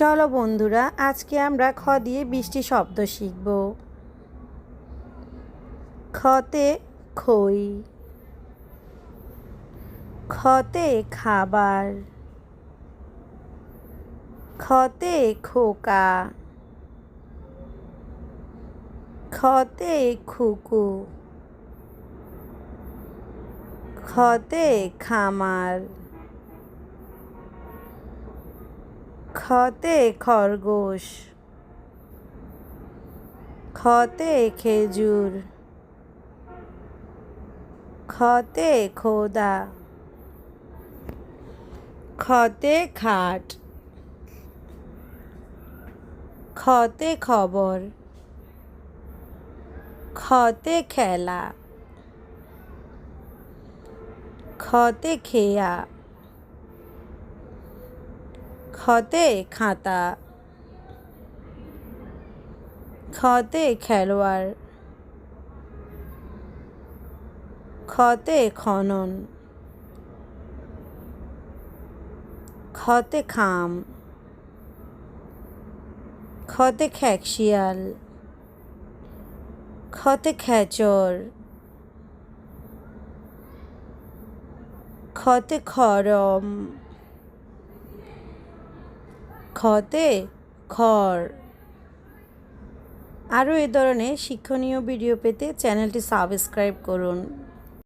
চলো বন্ধুরা, আজকে আমরা খ দিয়ে বৃষ্টি শব্দ শিখব। খতে খই, খতে খাবার, খতে খোকা, খতে খুকু, খতে খামার। খতে খরগোশ খতে খেজুর খতে খোদা খতে খাট খতে খবর খতে খেলা খতে খেয়া। খতে খাতা। খতে খেলোয়াড়। খতে খনন। খতে খাম। খতে খ্যাকশিয়াল। খতে খেচর খতে খরম। খতে খড়। আরও এ ধরনের শিক্ষণীয় ভিডিও পেতে চ্যানেলটি সাবস্ক্রাইব করুন।